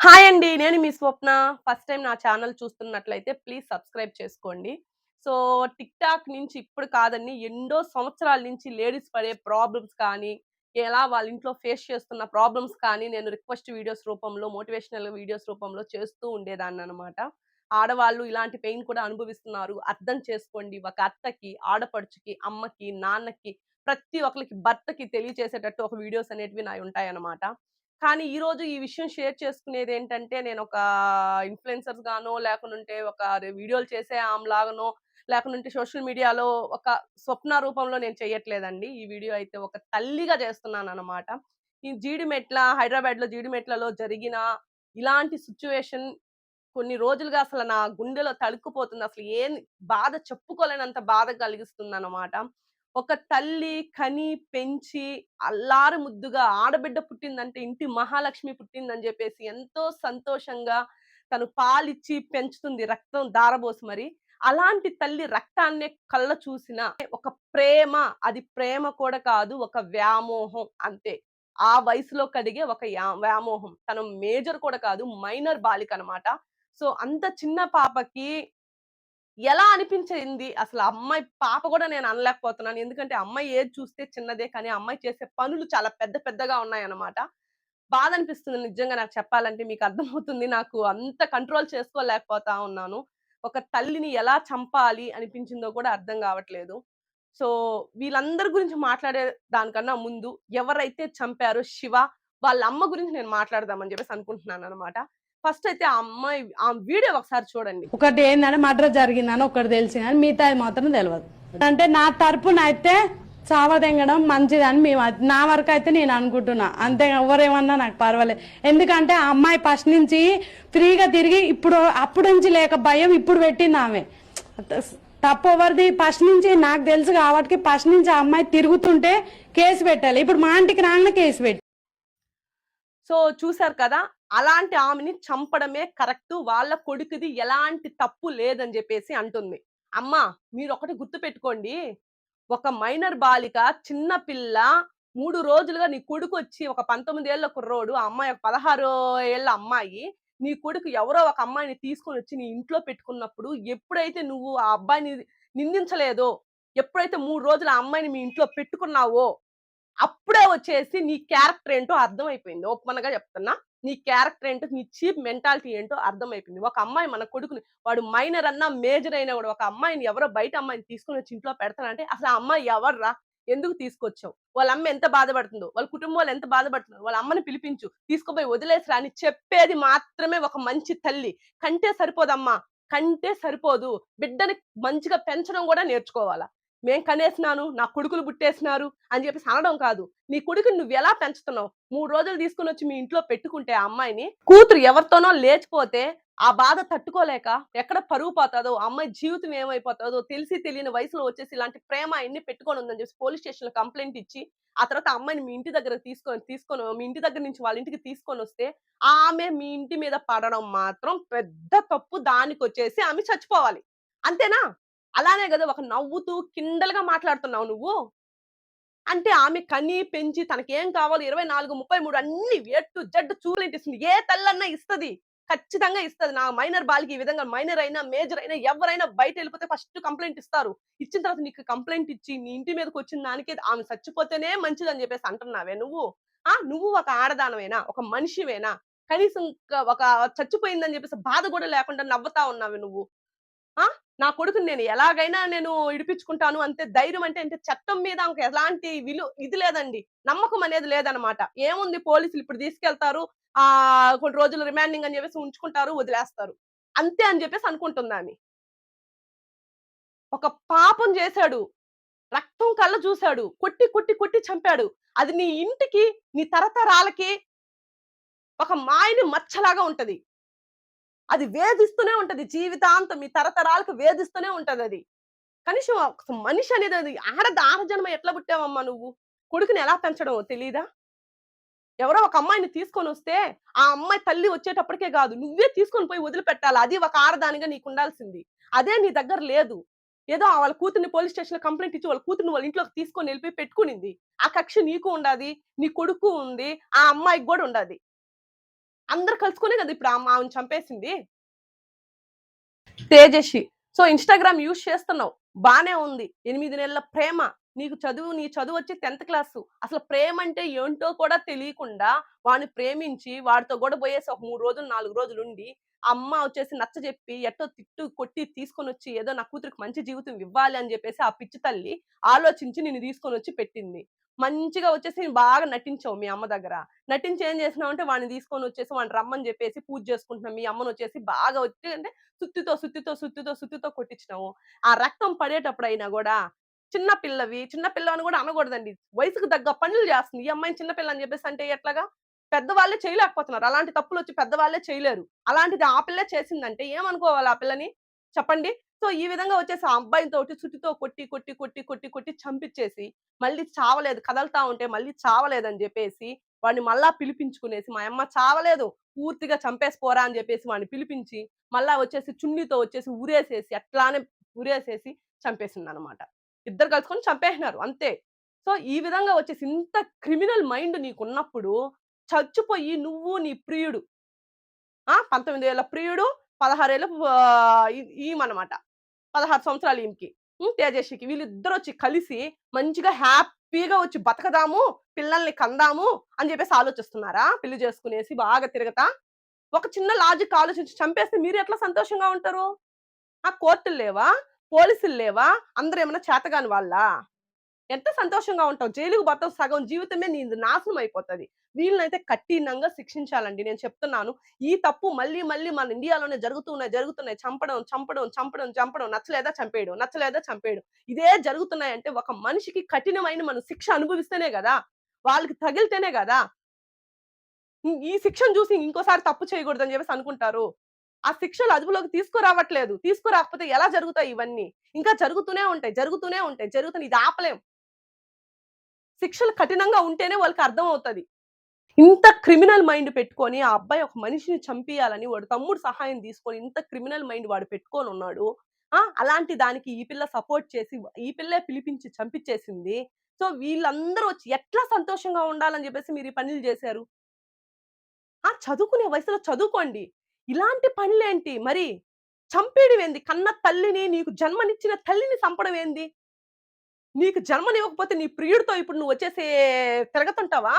Hi అండి. నేను మీ స్వప్న. ఫస్ట్ టైం నా ఛానల్ చూస్తున్నట్లయితే ప్లీజ్ సబ్స్క్రైబ్ చేసుకోండి. సో, టిక్‌టాక్ నుంచి ఇప్పుడు కాదండి ఎన్నో సంవత్సరాల నుంచి లేడీస్ పడే ప్రాబ్లమ్స్ కానీ, ఎలా వాళ్ళ ఇంట్లో ఫేస్ చేస్తున్న ప్రాబ్లమ్స్ కానీ నేను రిక్వెస్ట్ వీడియోస్ రూపంలో, మోటివేషనల్ వీడియోస్ రూపంలో చేస్తూ ఉండేదాన్ని అనమాట ఆడవాళ్ళు ఇలాంటి పెయిన్ కూడా అనుభవిస్తున్నారు. అర్థం చేసుకోండి. ఒక అత్తకి, ఆడపడుచుకి, అమ్మకి, నాన్నకి ప్రతి ఒక్కరికి భర్తకి తెలియచేసేటట్టు ఒక వీడియోస్ అనేటివి నాయి ఉంటాయన్నమాట. కానీ ఈరోజు ఈ విషయం షేర్ చేసుకునేది ఏంటంటే నేను ఒక ఇన్‌ఫ్లుయెన్సర్స్ గానో, లేకుంటే ఒక వీడియోలు చేసే ఆమెలాగానో, లేకుంటే సోషల్ మీడియాలో ఒక స్వప్న రూపంలో నేను చేయట్లేదండి. ఈ వీడియో అయితే ఒక తల్లిగా చేస్తున్నాను అనమాట ఈ జీడిమెట్ల హైదరాబాద్‌లో జీడిమెట్లలో జరిగిన ఇలాంటి సిచ్యువేషన్ కొన్ని రోజులుగా అసలు నా గుండెలో తడుక్కుపోతుంది. అసలు ఏం బాధ చెప్పుకోలేనంత బాధ కలిగిస్తుంది అనమాట ఒక తల్లి కని, పెంచి, అల్లారు ముద్దుగా ఆడబిడ్డ పుట్టిందంటే ఇంటి మహాలక్ష్మి పుట్టిందని చెప్పేసి ఎంతో సంతోషంగా తను పాలిచ్చి పెంచుతుంది. రక్తం దారబోసి మరి. అలాంటి తల్లి రక్తాన్నే కళ్ళ చూసిన ఒక ప్రేమ, అది ప్రేమ కూడా కాదు. ఒక వ్యామోహం అంతే. ఆ వయసులో కడిగే ఒక వ్యామోహం. తను మేజర్ కూడా కాదు. మైనర్ బాలిక అనమాట సో, అంత చిన్న పాపకి ఎలా అనిపించింది? అసలు అమ్మాయి పాప కూడా నేను అనలేకపోతున్నాను. ఎందుకంటే అమ్మాయి ఏది చూస్తే చిన్నదే. కానీ అమ్మాయి చేసే పనులు చాలా పెద్ద పెద్దగా ఉన్నాయన్నమాట. బాధ అనిపిస్తుంది నిజంగా నాకు చెప్పాలంటే. మీకు అర్థమవుతుంది. నాకు అంత కంట్రోల్ చేసుకోలేకపోతా ఉన్నాను. ఒక తల్లిని ఎలా చంపాలి అనిపించిందో కూడా అర్థం కావట్లేదు సో, వీళ్ళందరి గురించి మాట్లాడే దానికన్నా ముందు ఎవరైతే చంపారో శివ, వాళ్ళ అమ్మ గురించి నేను మాట్లాడదామని అనుకుంటున్నాను అన్నమాట ఫస్ట్ అయితే ఆ అమ్మాయి ఆ వీడియో ఒకసారి చూడండి. ఒకటి ఏంటంటే మర్డర్ జరిగిందని ఒకటి తెలిసి కానీ మిగతాది మాత్రం తెలియదు అంటే నా తరపున అయితే చావదెంగడం మంచిదని మేము నా వరకు అయితే నేను అనుకుంటున్నా. అంతే ఎవరేమన్నా నాకు పర్వాలేదు ఎందుకంటే ఆ అమ్మాయి ఫస్ట్ నుంచి ఫ్రీగా తిరిగి ఇప్పుడు అప్పుడు నుంచి లేక భయం ఇప్పుడు పెట్టింది ఆమె. తప్పు ఎవరిది? ఫస్ట్ నుంచి నాకు తెలుసు కాబట్టి ఫస్ట్ నుంచి ఆ అమ్మాయి తిరుగుతుంటే కేసు పెట్టాలి. ఇప్పుడు మా ఇంటికి రాగానే కేసు పెట్టి సో చూసారు కదా! అలాంటి ఆమెని చంపడమే కరెక్ట్ వాళ్ళ కొడుకుది ఎలాంటి తప్పు లేదని చెప్పేసి అంటుంది. అమ్మా గుర్తు గుర్తుపెట్టుకోండి. ఒక మైనర్ బాలిక, చిన్న పిల్ల మూడు రోజులుగా నీ కొడుకు వచ్చి ఒక పంతొమ్మిది ఏళ్ళ కుర్రోడు, ఆ అమ్మాయి ఒక 16 ఏళ్ళ అమ్మాయి. నీ కొడుకు ఎవరో ఒక అమ్మాయిని తీసుకొని వచ్చి నీ ఇంట్లో పెట్టుకున్నప్పుడు, ఎప్పుడైతే నువ్వు ఆ అబ్బాయిని నిందించలేదో, ఎప్పుడైతే మూడు రోజులు ఆ అమ్మాయిని మీ ఇంట్లో పెట్టుకున్నావో, అప్పుడే వచ్చేసి నీ క్యారెక్టర్ ఏంటో అర్థమైపోయింది. ఓపెన్‌గా చెప్తున్నా. నీ క్యారెక్టర్ ఏంటో, నీ చీప్ మెంటాలిటీ ఏంటో అర్థమైపోయింది. ఒక అమ్మాయి మన కొడుకుని వాడు మైనర్ అన్నా, మేజర్ అయినా కూడా ఒక అమ్మాయిని ఎవరో బయట అమ్మాయిని తీసుకొనొచ్చి ఇంట్లో పెడతానంటే అసలు ఆ అమ్మాయి ఎవర్రా? ఎందుకు తీసుకొచ్చావు? వాళ్ళ అమ్మ ఎంత బాధపడుతుందో, వాళ్ళ కుటుంబం వాళ్ళు ఎంత బాధపడుతుందో వాళ్ళ అమ్మని పిలిపించు, తీసుకుపోయి వదిలేసిరా అని చెప్పేది మాత్రమే ఒక మంచి తల్లి. కంటే సరిపోదమ్మా. కంటే సరిపోదు. బిడ్డని మంచిగా పెంచడం కూడా నేర్చుకోవాల. మేం కనేసినాను, నా కొడుకులు పుట్టేసినారు అని చెప్పేసి అనడం కాదు. నీ కొడుకుని నువ్వు ఎలా పెంచుతున్నావు? మూడు రోజులు తీసుకొనొచ్చి మీ ఇంట్లో పెట్టుకుంటే ఆ అమ్మాయిని, కూతురు ఎవరితోనో లేచిపోతే ఆ బాధ తట్టుకోలేక ఎక్కడ పరువు పోతాదో, అమ్మాయి జీవితం ఏమైపోతాదో తెలిసి తెలియని వయసులో వచ్చేసి ఇలాంటి ప్రేమ ఎన్ని పెట్టుకొని ఉందని చెప్పేసి పోలీస్ స్టేషన్‌లో కంప్లైంట్ ఇచ్చి, ఆ తర్వాత అమ్మాయిని మీ ఇంటి దగ్గర తీసుకొని తీసుకొని మీ ఇంటి దగ్గర నుంచి వాళ్ళ ఇంటికి తీసుకొని వస్తే ఆమె మీ ఇంటి మీద పడడం మాత్రం పెద్ద తప్పు. దానికి వచ్చేసి ఆమె చచ్చిపోవాలి. అంతేనా? అలానే కదా ఒక నవ్వుతూ కిండల్‌గా మాట్లాడుతున్నావు నువ్వు. అంటే ఆమె కని, పెంచి తనకేం కావాలో 24, 33 అన్నీ ఏ టు జెడ్ చూపులింటిస్తుంది. ఏ తల్లన్నా ఇస్తది. ఖచ్చితంగా ఇస్తది. నా మైనర్ బాలిక ఈ విధంగా మైనర్ అయినా, మేజర్ అయినా ఎవరైనా బయట వెళ్ళిపోతే ఫస్ట్ కంప్లైంట్ ఇస్తారు. ఇచ్చిన తర్వాత నీకు కంప్లైంట్ ఇచ్చి నీ ఇంటి మీదకొచ్చిన దానికి ఆమె చచ్చిపోతేనే మంచిదని చెప్పేసి అంటున్నావే నువ్వు? ఆ! నువ్వు ఒక ఆడదానివేనా? ఒక మనిషివేనా? కనీసం ఒక చచ్చిపోయిందని చెప్పేసి బాధ కూడా లేకుండా నవ్వుతా ఉన్నావు నువ్వు. ఆ! నా కొడుకుని నేను ఎలాగైనా నేను ఇడిపించుకుంటాను అంతే ధైర్యం అంటే, అంటే చట్టం మీద ఆమెకు ఎలాంటి విలు ఇది లేదండి. నమ్మకం అనేది లేదనమాట. ఏముంది పోలీసులు ఇప్పుడు తీసుకెళ్తారు. ఆ కొన్ని రోజులు రిమాండింగ్ అని చెప్పేసి ఉంచుకుంటారు, వదిలేస్తారు. అంతే అని చెప్పేసి అనుకుంటుందామె. ఒక పాపం చేశాడు. రక్తం కళ్ళ చూశాడు కొట్టి, కొట్టి, కొట్టి చంపాడు. అది నీ ఇంటికి, నీ తరతరాలకి ఒక మాయని మచ్చలాగా ఉంటది. అది వేధిస్తూనే ఉంటది. జీవితాంతం మీ తరతరాలకు వేధిస్తూనే ఉంటదది. కనీసం ఒక మనిషి అనేది అది ఆడద ఆడజన్మ ఎట్లా పుట్టావమ్మా నువ్వు? కొడుకుని ఎలా పెంచడం తెలీదా? ఎవరో ఒక అమ్మాయిని తీసుకొని వస్తే ఆ అమ్మాయి తల్లి వచ్చేటప్పటికే కాదు నువ్వే తీసుకొని పోయి వదిలిపెట్టాలి. అది ఒక ఆడదానిగా నీకుండాల్సింది. అదే నీ దగ్గర లేదు. ఏదో వాళ్ళ కూతుర్ని పోలీస్ స్టేషన్‌లో కంప్లైంట్ ఇచ్చి వాళ్ళ కూతుర్ని వాళ్ళ ఇంట్లోకి తీసుకొని వెళ్ళిపోయి పెట్టుకునింది. ఆ కక్ష నీకు ఉండాది. నీ కొడుకు ఉంది. ఆ అమ్మాయికి కూడా ఉండాది. అందరు కలుసుకునే కదా ఇప్పుడు ఆమె ఆమెను చంపేసింది? తేజస్వి. సో ఇన్స్టాగ్రామ్ యూజ్ చేస్తున్నావు. బానే ఉంది. ఎనిమిది నెలల ప్రేమ. నీకు చదువు నీ చదువు వచ్చి టెన్త్ క్లాస్. అసలు ప్రేమ అంటే ఏంటో కూడా తెలియకుండా వాడిని ప్రేమించి వాడితో కూడా పోయేసి ఒక మూడు రోజులు నాలుగు రోజులు ఉండి అమ్మ వచ్చేసి నచ్చ చెప్పి ఎట్టో తిట్టు కొట్టి తీసుకొని వచ్చి ఏదో నా కూతురికి మంచి జీవితం ఇవ్వాలి అని చెప్పేసి ఆ పిచ్చి తల్లి ఆలోచించి నిన్ను తీసుకొని వచ్చి పెట్టింది. మంచిగా వచ్చేసి బాగా నటించావు మీ అమ్మ దగ్గర. నటించి ఏం చేసినావు అంటే వాడిని తీసుకొని వచ్చేసి వాడిని రమ్మని చెప్పేసి పూజ చేసుకుంటున్నాం మీ అమ్మను వచ్చేసి బాగా వచ్చి అంటే సుత్తితో సుత్తితో సుత్తితో సుత్తితో కొట్టించినావు. ఆ రక్తం పడేటప్పుడు అయినా కూడా చిన్న పిల్లవి చిన్న పిల్లవని కూడా అనకూడదండి. వయసుకు తగ్గ పనులు చేస్తుంది. ఈ అమ్మాయిని చిన్న పిల్ల అని చెప్పేసి అంటే ఎట్లాగా? పెద్దవాళ్ళే చేయలేకపోతున్నారు. అలాంటి తప్పులు వచ్చి పెద్దవాళ్ళే చేయలేరు. అలాంటిది ఆ పిల్ల చేసిందంటే ఏమనుకోవాలి ఆ పిల్లని? చెప్పండి. సో ఈ విధంగా వచ్చేసి ఆ అబ్బాయితో తోటి చుట్టితో కొట్టి కొట్టి కొట్టి కొట్టి కొట్టి చంపించేసి మళ్ళీ చావలేదు కదలతా ఉంటే మళ్ళీ చావలేదని చెప్పేసి వాడిని మళ్ళా పిలిపించుకునేసి మా అమ్మ చావలేదు పూర్తిగా చంపేసిపోరా అని చెప్పేసి వాడిని పిలిపించి మళ్ళా వచ్చేసి చున్నీతో వచ్చేసి ఉరేసేసి అట్లానే ఉరేసేసి చంపేసింది అనమాట ఇద్దరు కలుసుకొని చంపేసినారు అంతే. సో ఈ విధంగా వచ్చేసి ఇంత క్రిమినల్ మైండ్ నీకున్నప్పుడు చచ్చిపోయి నువ్వు నీ ప్రియుడు ఆ పంతొమ్మిది ఏళ్ళ ప్రియుడు పదహారేళ్ళ ఈమనమాట. పదహారు సంవత్సరాలు ఈమెకి. తేజస్వికి. వీళ్ళిద్దరు వచ్చి కలిసి మంచిగా హ్యాపీగా వచ్చి బతకదాము పిల్లల్ని కందాము అని చెప్పేసి ఆలోచిస్తున్నారా? పెళ్ళి చేసుకునేసి బాగా తిరగతా? ఒక చిన్న లాజిక్ ఆలోచించి చంపేస్తే మీరు ఎట్లా సంతోషంగా ఉంటారు? ఆ కోర్టులు లేవా? పోలీసులు లేవా? అందరూ ఏమైనా చేతగాని వాళ్ళ? ఎంత సంతోషంగా ఉంటావు? జైలుకు పోతావు సగం జీవితమే నీ నాశనం అయిపోతుంది. వీళ్ళనైతే కఠినంగా శిక్షించాలండి. నేను చెప్తున్నాను ఈ తప్పు మళ్ళీ మళ్ళీ మన ఇండియాలోనే జరుగుతున్నాయి జరుగుతున్నాయి. చంపడం చంపడం చంపడం చంపడం. నచ్చలేదా? చంపేయడం నచ్చలేదా? చంపేయడం ఇదే జరుగుతున్నాయి అంటే ఒక మనిషికి కఠినమైన మనం శిక్ష అనుభవిస్తేనే కదా? వాళ్ళకి తగిలితేనే కదా? ఈ- శిక్షను చూసి ఇంకోసారి తప్పు చేయకూడదు అని చెప్పేసి అనుకుంటారు. ఆ శిక్షలు అదుపులోకి తీసుకురావట్లేదు. తీసుకురాకపోతే ఎలా జరుగుతాయి ఇవన్నీ? ఇంకా జరుగుతూనే ఉంటాయి జరుగుతూనే ఉంటాయి. జరుగుతున్న ఇది ఆపలేం. శిక్షలు కఠినంగా ఉంటేనే వాళ్ళకి అర్థం అవుతుంది. ఇంత క్రిమినల్ మైండ్ పెట్టుకొని ఆ అబ్బాయి ఒక మనిషిని చంపియాలని వాడు తమ్ముడు సహాయం తీసుకొని ఇంత క్రిమినల్ మైండ్ వాడు పెట్టుకొని ఉన్నాడు ఆ? అలాంటి దానికి ఈ పిల్ల సపోర్ట్ చేసి ఈ పిల్లే పిలిపించి చంపించేసింది సో వీళ్ళందరూ వచ్చి ఎట్లా సంతోషంగా ఉండాలని చెప్పేసి మీరు ఈ పనులు చేశారు? ఆ చదువుకునే వయసులో చదువుకోండి. ఇలాంటి పనులేంటి? మరి చంపేయడం ఏంది? కన్న తల్లిని నీకు జన్మనిచ్చిన తల్లిని చంపడం ఏంది? నీకు జన్మనివ్వకపోతే నీ ప్రియుడితో ఇప్పుడు నువ్వు వచ్చేసి తిరగతుంటావా?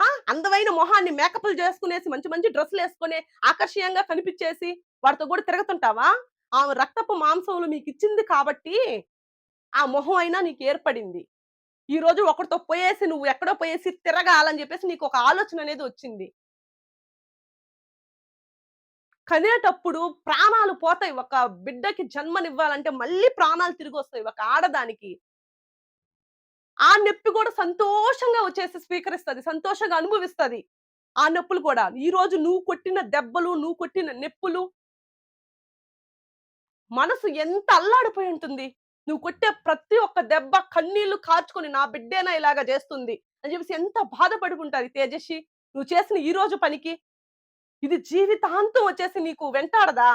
ఆ! అందమైన మొహాన్ని మేకప్లు చేసుకునేసి మంచి మంచి డ్రెస్సులు వేసుకుని ఆకర్షణీయంగా కనిపించేసి వాడితో కూడా తిరగతుంటావా? ఆమె రక్తపు మాంసములు మీకు ఇచ్చింది కాబట్టి ఆ మొహం అయినా నీకు ఏర్పడింది. ఈ రోజు ఒకరితో పోయేసి నువ్వు ఎక్కడో పోయేసి తిరగాలని చెప్పేసి నీకు ఒక ఆలోచన అనేది వచ్చింది. కనేటప్పుడు ప్రాణాలు పోతాయి. ఒక బిడ్డకి జన్మనివ్వాలంటే మళ్ళీ ప్రాణాలు తిరిగి వస్తాయి ఒక ఆడదానికి. ఆ నొప్పి కూడా సంతోషంగా వచ్చేసి స్వీకరిస్తుంది. సంతోషంగా అనుభవిస్తది. ఆ నొప్పులు కూడా. ఈ రోజు నువ్వు కొట్టిన దెబ్బలు నువ్వు కొట్టిన నొప్పులు మనసు ఎంత అల్లాడిపోయి ఉంటుంది. నువ్వు కొట్టే ప్రతి ఒక్క దెబ్బ కన్నీళ్ళు కార్చుకొని నా బిడ్డేనా ఇలాగా చేస్తుంది అని చెప్పేసి ఎంత బాధపడుకుంటుంది తేజస్వి. నువ్వు చేసిన ఈ రోజు పనికి ఇది జీవితాంతం వచ్చేసి నీకు వెంటాడదా?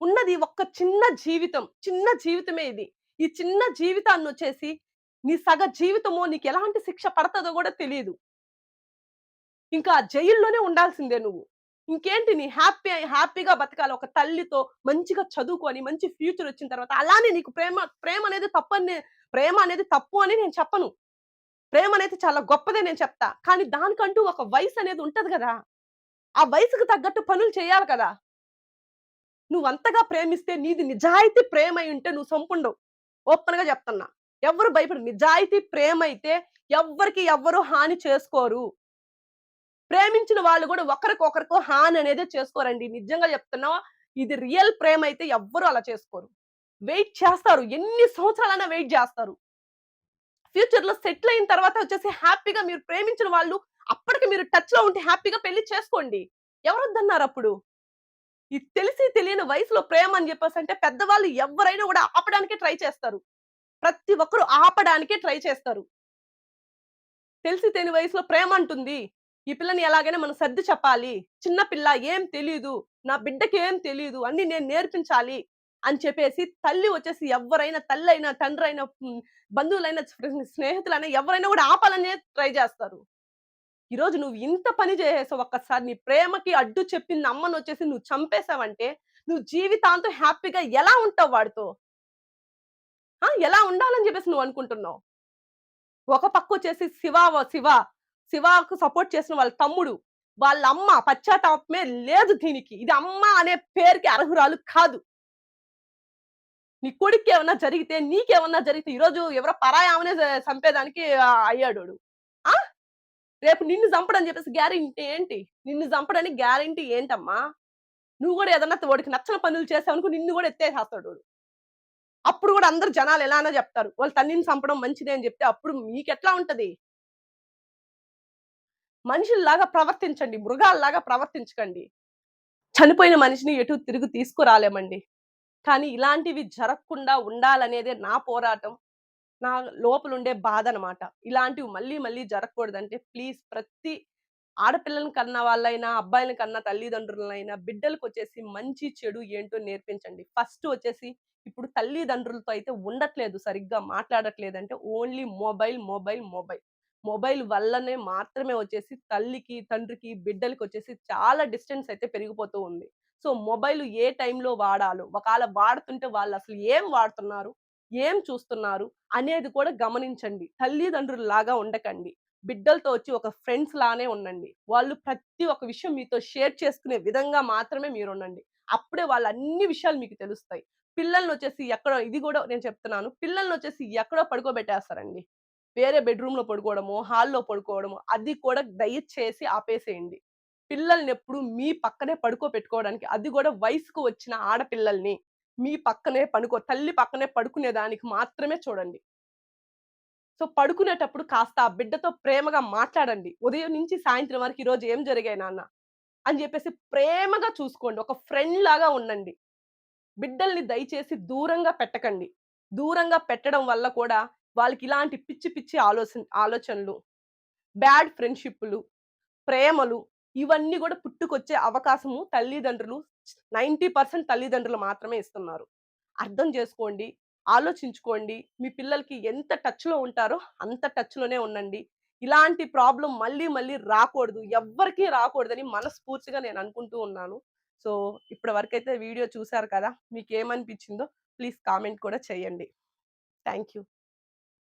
ఉన్నది ఒక్క చిన్న జీవితం చిన్న జీవితమే ఇది. ఈ చిన్న జీవితాన్ని వచ్చేసి నీ సగ జీవితమో నీకు ఎలాంటి శిక్ష పడుతుందో కూడా తెలియదు ఇంకా జైల్లోనే ఉండాల్సిందే నువ్వు. ఇంకేంటి నీ హ్యాపీ హ్యాపీగా బతకాలి. ఒక తల్లితో మంచిగా చదువుకొని మంచి ఫ్యూచర్ వచ్చిన తర్వాత అలానే నీకు ప్రేమ ప్రేమ అనేది తప్పని ప్రేమ అనేది తప్పు అని నేను చెప్పను. ప్రేమ అనేది చాలా గొప్పదే నేను చెప్తా. కానీ దానికంటూ ఒక వయసు అనేది ఉంటది కదా? ఆ వయసుకు తగ్గట్టు పనులు చేయాలి కదా. నువ్వు అంతగా ప్రేమిస్తే నీది నిజాయితీ ప్రేమ అయి ఉంటే నువ్వు సంపుండవు. ఓపెన్గా చెప్తున్నా. ఎవరు భయపడు నిజాయితీ ప్రేమ అయితే ఎవ్వరికి ఎవ్వరు హాని చేసుకోరు. ప్రేమించిన వాళ్ళు కూడా ఒకరికొకరికి హాని అనేది చేసుకోరండి. నిజంగా చెప్తున్నా ఇది రియల్ ప్రేమ అయితే ఎవ్వరు అలా చేసుకోరు. వెయిట్ చేస్తారు. ఎన్ని సంవత్సరాలైనా వెయిట్ చేస్తారు. ఫ్యూచర్లో సెటిల్ అయిన తర్వాత వచ్చేసి హ్యాపీగా మీరు ప్రేమించిన వాళ్ళు అప్పటికి మీరు టచ్లో ఉంటే హ్యాపీగా పెళ్ళి చేసుకోండి. ఎవరొద్దన్నారు అప్పుడు? ఈ తెలిసి తెలియని వయసులో ప్రేమ అని చెప్పేసి అంటే పెద్దవాళ్ళు ఎవరైనా కూడా ఆపడానికే ట్రై చేస్తారు. ప్రతి ఒక్కరు ఆపడానికే ట్రై చేస్తారు. తెలిసి తెలియని వయసులో ప్రేమ అంటుంది. ఈ పిల్లని ఎలాగైనా మనం సర్ది చెప్పాలి. చిన్న పిల్ల ఏం తెలీదు. నా బిడ్డకి ఏం తెలీదు. అన్ని నేను నేర్పించాలి అని చెప్పేసి తల్లి వచ్చేసి ఎవరైనా తల్లి అయినా తండ్రి అయినా బంధువులైనా స్నేహితులైనా ఎవరైనా కూడా ఆపాలనే ట్రై చేస్తారు. ఈరోజు నువ్వు ఇంత పని చేసేసావు ఒక్కసారి నీ ప్రేమకి అడ్డు చెప్పింది అమ్మనొచ్చేసి నువ్వు చంపేసావంటే, నువ్వు జీవితాంతం హ్యాపీగా ఎలా ఉంటావు వాడితో? ఆ! ఎలా ఉండాలని చెప్పేసి నువ్వు అనుకుంటున్నావు? ఒక పక్క వచ్చేసి శివ శివ, శివకు సపోర్ట్ చేసిన వాళ్ళ తమ్ముడు, వాళ్ళ అమ్మ పశ్చాత్తాపమే లేదు దీనికి. ఇది అమ్మ అనే పేరుకి అర్హురాలు కాదు. నీ కొడుక్కేమన్నా జరిగితే, నీకేమన్నా జరిగితే ఈరోజు ఎవరో పరాయామనే చంపేదానికి అయ్యాడు రేపు నిన్ను చంపడని చెప్పేసి గ్యారెంటీ ఏంటి? నిన్ను చంపడానికి గ్యారెంటీ ఏంటమ్మా? నువ్వు కూడా ఏదన్నా వాడికి నచ్చని పనులు చేసావనుకో నిన్ను గూడా వాడు అప్పుడు కూడా అందరు జనాలు ఎలానో చెప్తారు వాళ్ళు తల్లిని చంపడం మంచిదే అని చెప్తే అప్పుడు మీకెట్లా ఉంటది? మనుషుల్లాగా ప్రవర్తించండి. మృగాల్లాగా ప్రవర్తించకండి. చనిపోయిన మనిషిని ఎటు తిరుగు తీసుకురాలేమండి. కానీ ఇలాంటివి జరగకుండా ఉండాలనేదే నా పోరాటం. నా లోపల ఉండే బాధ అనమాట ఇలాంటివి మళ్ళీ మళ్ళీ జరగకూడదంటే ప్లీజ్ ప్రతి ఆడపిల్లని కన్న వాళ్ళైనా, అబ్బాయిలను కన్న తల్లిదండ్రులనైనా బిడ్డలకొచ్చేసి మంచి, చెడు ఏంటో నేర్పించండి. ఫస్ట్ వచ్చేసి ఇప్పుడు తల్లిదండ్రులతో అయితే ఉండట్లేదు సరిగ్గా మాట్లాడట్లేదంటే only mobile, mobile, mobile. Mobile వల్లనే మాత్రమే వచ్చేసి తల్లికి, తండ్రికి, బిడ్డలకి వచ్చేసి చాలా డిస్టెన్స్ అయితే పెరిగిపోతూ ఉంది. సో, మొబైల్ ఏ టైంలో వాడాలో, ఒకవేళ వాడుతుంటే వాళ్ళు అసలు ఏం వాడుతున్నారు? ఏం చూస్తున్నారు? అనేది కూడా గమనించండి. తల్లిదండ్రులు లాగా ఉండకండి. బిడ్డలతో వచ్చి ఒక ఫ్రెండ్స్ లానే ఉండండి. వాళ్ళు ప్రతి ఒక్క విషయం మీతో షేర్ చేసుకునే విధంగా మాత్రమే మీరు ఉండండి అప్పుడే వాళ్ళ అన్ని విషయాలు మీకు తెలుస్తాయి. పిల్లల్ని వచ్చేసి ఎక్కడో ఇది కూడా నేను చెప్తున్నాను. పిల్లల్ని వచ్చేసి ఎక్కడో పడుకోబెట్టేస్తారండి. వేరే బెడ్‌రూమ్‌లో పడుకోవడము హాల్‌లో పడుకోవడము అది కూడా దయచేసి ఆపేసేయండి. పిల్లల్ని ఎప్పుడు మీ పక్కనే పడుకోబెట్టుకోవడానికి అది కూడా వయసుకు వచ్చిన ఆడపిల్లల్ని మీ పక్కనే పనుకో తల్లి పక్కనే పడుకునే దానికి మాత్రమే చూడండి. సో, పడుకునేటప్పుడు కాస్త ఆ బిడ్డతో ప్రేమగా మాట్లాడండి. ఉదయం నుంచి సాయంత్రం వరకు ఈరోజు ఏం జరిగాయి నాన్న? అని చెప్పేసి ప్రేమగా చూసుకోండి. ఒక ఫ్రెండ్ లాగా ఉండండి. బిడ్డల్ని దయచేసి దూరంగా పెట్టకండి. దూరంగా పెట్టడం వల్ల కూడా వాళ్ళకి ఇలాంటి పిచ్చి పిచ్చి ఆలోచన ఆలోచనలు, బ్యాడ్ ఫ్రెండ్షిప్లు ప్రేమలు ఇవన్నీ కూడా పుట్టుకొచ్చే అవకాశము తల్లిదండ్రులు 90% తల్లిదండ్రులు మాత్రమే ఇస్తున్నారు. అర్థం చేసుకోండి. ఆలోచించుకోండి. మీ పిల్లలకి ఎంత టచ్‌లో ఉంటారో అంత టచ్‌లోనే ఉండండి. ఇలాంటి ప్రాబ్లం మళ్ళీ మళ్ళీ రాకూడదు. ఎవ్వరికీ రాకూడదని మనస్ఫూర్తిగా నేను అనుకుంటూ ఉన్నాను. సో, ఇప్పటి వరకైతే వీడియో చూసారు కదా! మీకు ఏమనిపించిందో ప్లీజ్ కామెంట్ కూడా చేయండి. Thank you.